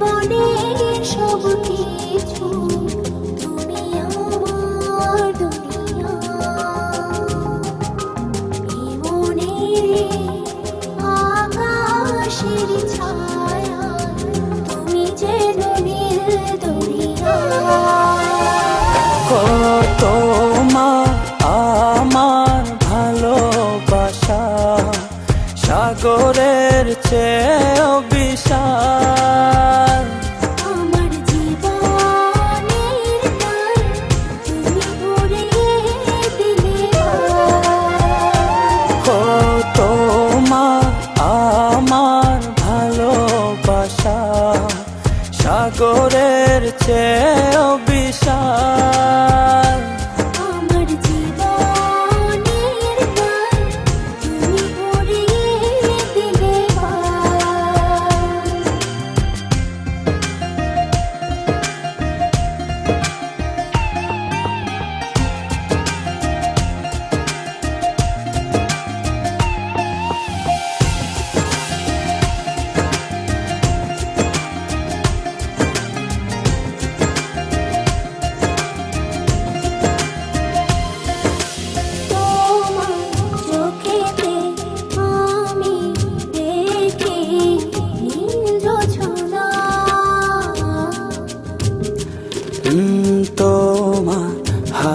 জীবনের সব সাগরের চেয়েও বিশাল। সাগরের চেয়েও বিশাল।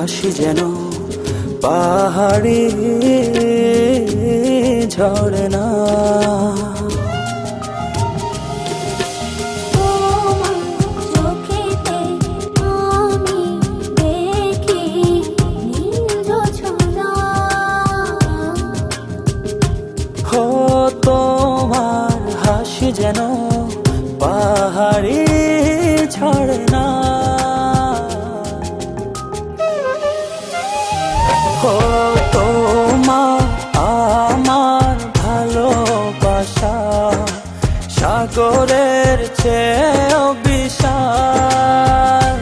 হাসি যেন পাহাড়ি ঝরে না তোমার হাসি যেন পাহাড়ি চেয়েও বিশাল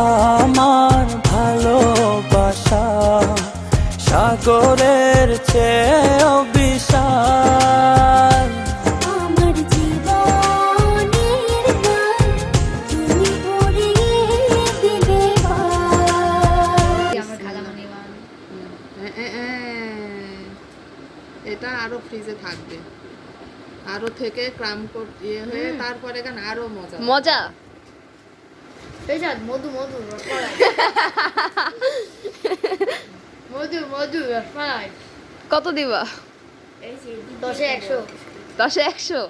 আমার ভালোবাসা সাগরের চেয়েও এটা আরও ফ্রিজে থাকবে আরও থেকে ক্রাম কোট ইয়ে হয়ে তারপরে গান আরও মজা মজা এই যা মধু মধু মধু মধু কত দিবা দশে একশো দশে একশো